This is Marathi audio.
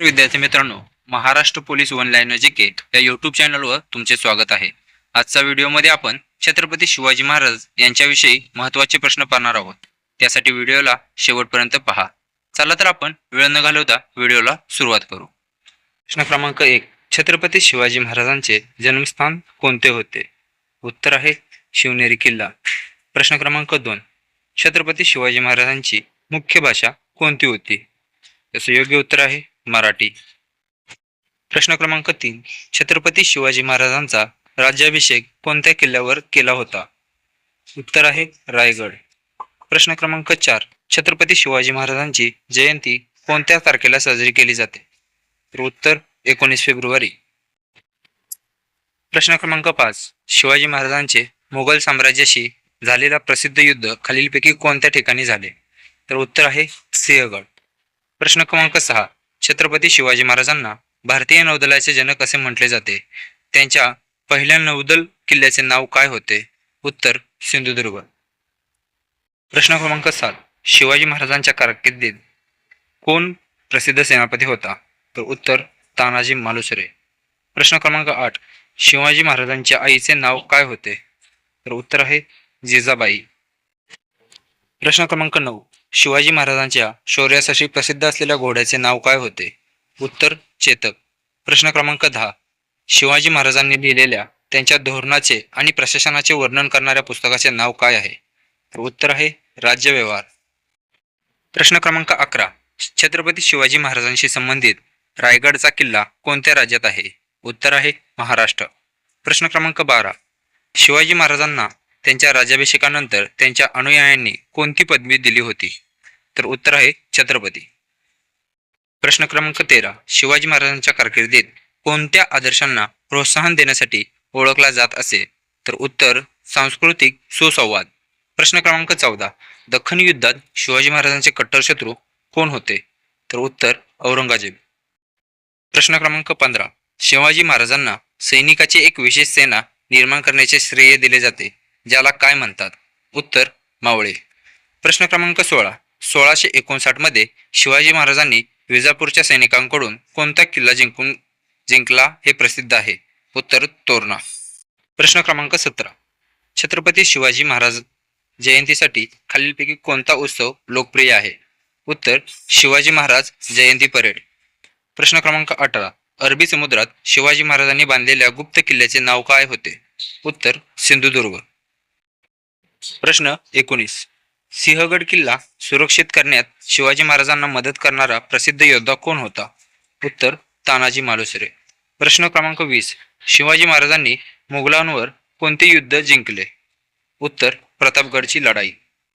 विद्यार्थी मित्रांनो महाराष्ट्र पोलीस ऑनलाईन जीके या युट्यूब चॅनलवर तुमचे स्वागत आहे. आजच्या व्हिडिओमध्ये आपण छत्रपती शिवाजी महाराज यांच्याविषयी महत्त्वाचे प्रश्न पाहणार आहोत. त्यासाठी व्हिडिओला शेवटपर्यंत पहा. चला तर आपण वेळ न घालवता व्हिडिओला सुरुवात करू. प्रश्न क्रमांक एक छत्रपती शिवाजी महाराजांचे जन्मस्थान कोणते होते? उत्तर आहे शिवनेरी किल्ला. प्रश्न क्रमांक दोन छत्रपती शिवाजी महाराजांची मुख्य भाषा कोणती होती? त्याचं योग्य उत्तर आहे मराठी. प्रश्न क्रमांक तीन. छत्रपती शिवाजी महाराजांचा राज्याभिषेक कोणत्या किल्ल्यावर केला होता? उत्तर आहे रायगड. प्रश्न क्रमांक चार. छत्रपती शिवाजी महाराजांची जयंती कोणत्या तारखेला साजरी केली जाते? तर उत्तर एकोणीस फेब्रुवारी. प्रश्न क्रमांक पाच. शिवाजी महाराजांचे मुघल साम्राज्याशी झालेला प्रसिद्ध युद्ध खालीलपैकी कोणत्या ठिकाणी झाले? तर उत्तर आहे सिंहगड. प्रश्न क्रमांक सहा. छत्रपती शिवाजी महाराजांना भारतीय नौदलाचे जनक असे म्हटले जाते. त्यांच्या पहिल्या नौदल किल्ल्याचे नाव काय होते? उत्तर सिंधुदुर्ग. प्रश्न क्रमांक सात. शिवाजी महाराजांच्या कारकिर्दीत कोण प्रसिद्ध सेनापती होता? तर उत्तर तानाजी मालुसरे. प्रश्न क्रमांक आठ. शिवाजी महाराजांच्या आईचे नाव काय होते? तर उत्तर आहे जिजाबाई. प्रश्न क्रमांक नऊ. शिवाजी महाराजांच्या शौर्यासाठी प्रसिद्ध असलेल्या घोड्याचे नाव काय होते? उत्तर चेतक. प्रश्न क्रमांक दहा. शिवाजी महाराजांनी लिहिलेल्या त्यांच्या धोरणाचे आणि प्रशासनाचे वर्णन करणाऱ्या पुस्तकाचे नाव काय आहे? तर उत्तर आहे राज्य व्यवहार प्रश्न क्रमांक अकरा. छत्रपती शिवाजी महाराजांशी संबंधित रायगडचा किल्ला कोणत्या राज्यात आहे? उत्तर आहे महाराष्ट्र. प्रश्न क्रमांक बारा. शिवाजी महाराजांना त्यांच्या राज्याभिषेकानंतर त्यांच्या अनुयायांनी कोणती पदवी दिली होती? तर उत्तर आहे छत्रपती. प्रश्न क्रमांक तेरा. शिवाजी महाराजांच्या कारकिर्दीत कोणत्या आदर्शांना प्रोत्साहन देण्यासाठी ओळखला जात असे? तर उत्तर सांस्कृतिक सुसंवाद. प्रश्न क्रमांक चौदा. दख्खन युद्धात शिवाजी महाराजांचे कट्टर शत्रू कोण होते? तर उत्तर औरंगजेब. प्रश्न क्रमांक पंधरा. शिवाजी महाराजांना सैनिकाची एक विशेष सेना निर्माण करण्याचे श्रेय दिले जाते. ज्याला काय म्हणतात? उत्तर मावळे. प्रश्न क्रमांक सोळा. सोळाशे एकोणसाठमध्ये शिवाजी महाराजांनी विजापूरच्या सैनिकांकडून कोणता किल्ला जिंकून जिंकला हे प्रसिद्ध आहे? उत्तर तोरणा. प्रश्न क्रमांक सतरा. छत्रपती शिवाजी महाराज जयंतीसाठी खालीलपैकी कोणता उत्सव लोकप्रिय आहे? उत्तर शिवाजी महाराज जयंती परेड. प्रश्न क्रमांक अठरा. अरबी समुद्रात शिवाजी महाराजांनी बांधलेल्या गुप्त किल्ल्याचे नाव काय होते? उत्तर सिंधुदुर्ग. प्रश्न एकोणीस. सिंहगड किल्ला सुरक्षित करण्यात शिवाजी महाराजांना मदत करणारा प्रसिद्ध योद्धा कोण होता? उत्तर तानाजी मालुसरे. प्रश्न क्रमांक वीस. शिवाजी महाराजांनी मुघलांवर कोणते युद्ध जिंकले? उत्तर प्रतापगडची लढाई.